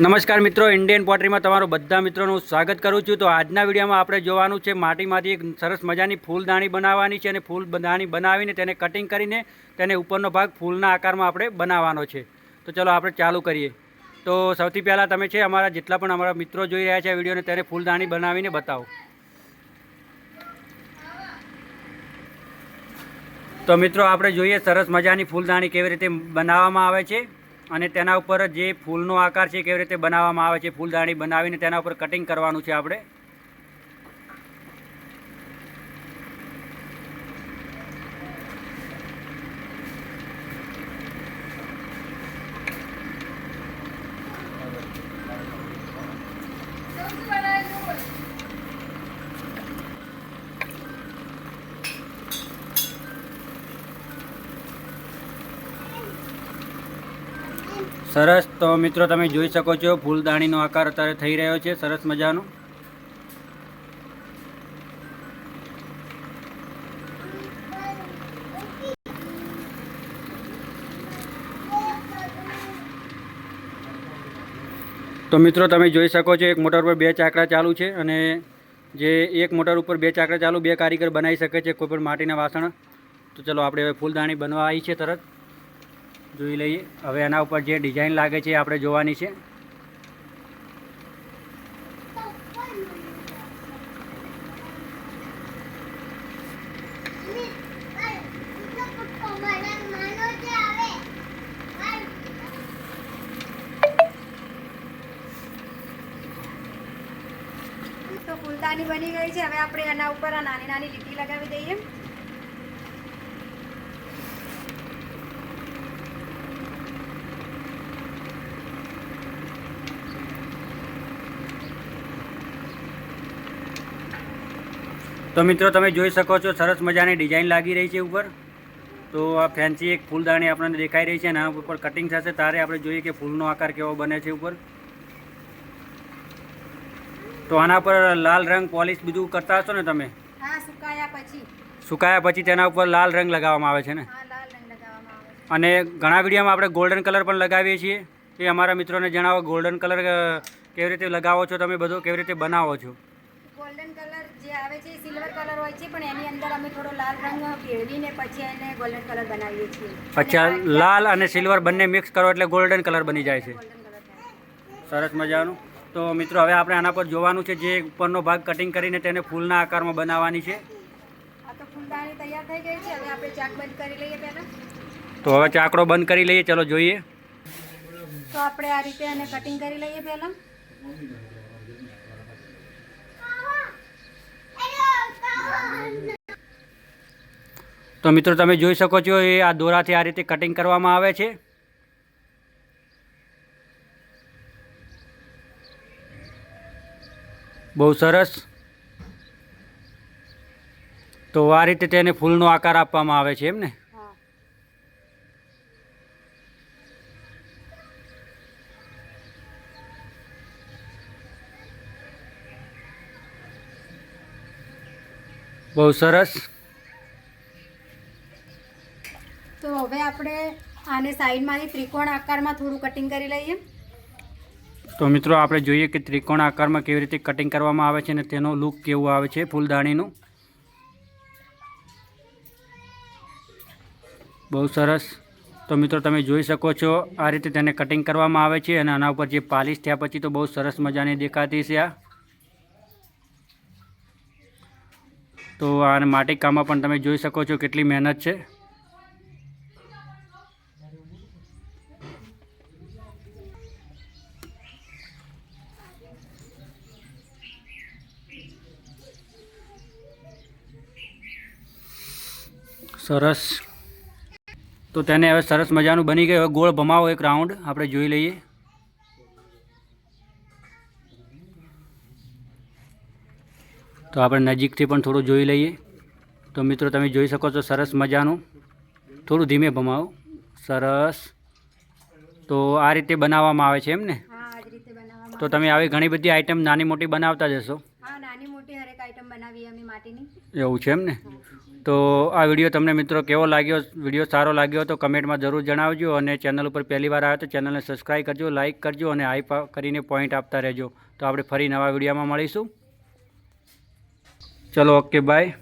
નમસ્કાર મિત્રો ઇન્ડિયન પોટરીમાં તમારું બધા મિત્રોનું સ્વાગત કરું છું. તો આજના વિડીયોમાં આપણે જોવાનું છે માટીમાંથી એક સરસ મજાની ફૂલદાણી બનાવવાની છે અને ફૂલદાણી બનાવીને તેને કટિંગ કરીને તેને ઉપરનો ભાગ ફૂલના આકારમાં આપણે બનાવવાનો છે. તો ચલો આપણે ચાલુ કરીએ. તો સૌથી પહેલાં તમે છે અમારા જેટલા પણ અમારા મિત્રો જોઈ રહ્યા છે વિડીયોને તેને ફૂલદાણી બનાવીને બતાવો. તો મિત્રો, આપણે જોઈએ સરસ મજાની ફૂલદાણી કેવી રીતે બનાવવામાં આવે છે. અને તેના ઉપર જે ફૂલનો આકાર છે, કેવી રીતે બનાવવામાં આવે છે, ફૂલદાણી બનાવીને તેના ઉપર કટિંગ કરવાનું છે આપણે. સરસ. તો મિત્રો, તમે જોઈ શકો છો, ફૂલદાણીનો આકાર અત્યારે થઈ રહ્યો છે. સરસ મજાનો. તો મિત્રો, તમે જોઈ શકો છો, એક મોટર પર બે ચાકડા ચાલુ છે અને જે એક મોટર ઉપર બે ચાકડા ચાલુ, બે કારીગર બનાવી શકે છે, કોઈ પણ માટીના વાસણ. તો ચલો, આપણે હવે ફૂલદાણી બનવા આવી છે તરત. જોઈ લઈએ. હવે એના ઉપર જે ડિઝાઇન લાગે છે આપણે જોવાની છે. તો ફૂલદાની બની ગઈ છે. હવે આપણે એના ઉપર આ નાની નાની લીટી લગાવી દઈએ. તો મિત્રો તમે જોઈ શકો છો સરસ મજાની ડિઝાઇન લાગી રહી છે ઉપર. તો આ ફેન્સી એક ફૂલદાણી આપણને દેખાઈ રહી છે અને આના ઉપર કટિંગ થશે. તારે આપણે જોઈએ કે ફૂલનો આકાર કેવો બને છે ઉપર. તો આના પર લાલ રંગ પોલિશ બીજું કરતા હશો ને તમે? સુકાયા પછી. તેના ઉપર લાલ રંગ લગાવવામાં આવે છે ને? અને ઘણા વિડીયોમાં આપણે ગોલ્ડન કલર પણ લગાવીએ છીએ. એ અમારા મિત્રોને જણાવો ગોલ્ડન કલર કેવી રીતે લગાવો છો તમે બધું કેવી રીતે બનાવો છો? કલર જે આવે છે સિલ્વર કલર હોય છે પણ એની અંદર અમે થોડો લાલ રંગ ભેળવીને પછી એને ગોલ્ડન કલર બનાવીએ છીએ. અચ્છા લાલ અને સિલ્વર બંને મિક્સ કરો એટલે ગોલ્ડન કલર બની જાય છે. સરસ મજાનું. તો મિત્રો હવે આપણે આના પર જોવાનું છે જે ઉપરનો ભાગ કટિંગ કરીને તેને ફૂલના આકારમાં બનાવવાની છે. તો હવે ચાકડો બંધ કરી લઈએ ચલો જોઈએ. તો આપણે આ રીતે એને કટિંગ કરી લઈએ પહેલાં. તો મિત્રો તમે જોઈ શકો છો એ આ દોરાથી આ રીતે કટિંગ કરવામાં આવે છે. બહુ સરસ. તો આ રીતે તેને ફૂલનો આકાર આપવામાં આવે છે એમ ને બહુ સરસ. આને સાઈડમાંથી ત્રિકોણ આકારમાં થોડું કટિંગ કરી લઈએ. તો મિત્રો આપણે જોઈએ કે ત્રિકોણ આકારમાં કેવી રીતે કટિંગ કરવામાં આવે છે અને તેનો લુક કેવો આવે છે ફૂલદાણીનું. બહુ સરસ. તો મિત્રો તમે જોઈ શકો છો આ રીતે તેને કટિંગ કરવામાં આવે છે અને આના ઉપર જે પાલિશ થયા પછી તો બહુ સરસ મજાની દેખાતી છે આ. તો આ માટીકામાં પણ તમે જોઈ શકો છો કેટલી મહેનત છે. સરસ. તો તેને હવે સરસ મજાનું બની ગયું. હવે ગોળ ભમાવો એક રાઉન્ડ આપણે જોઈ લઈએ. તો આપણે નજીકથી પણ થોડું જોઈ લઈએ. તો મિત્રો તમે જોઈ શકો છો સરસ મજાનું. થોડું ધીમે ભમાવો. સરસ. તો આ રીતે બનાવવામાં આવે છે એમ ને? તો તમે આવી ઘણી બધી આઈટમ નાની મોટી બનાવતા જશો આઈટમ બનાવી અમે માટીની. એવું છે એમ ને? તો આ વીડિયો તમને મિત્રો કેવો લાગ્યો? વીડિયો સારો લાગ્યો તો કમેન્ટમાં જરૂર જણાવજો અને ચેનલ ઉપર પહેલી વાર આવ્યો તો ચેનલને સબસ્ક્રાઈબ કરજો લાઇક કરજો અને હાઈ કરીને પોઈન્ટ આપતા રહેજો. તો આપણે ફરી નવા વિડીયોમાં મળીશું. ચલો ઓકે બાય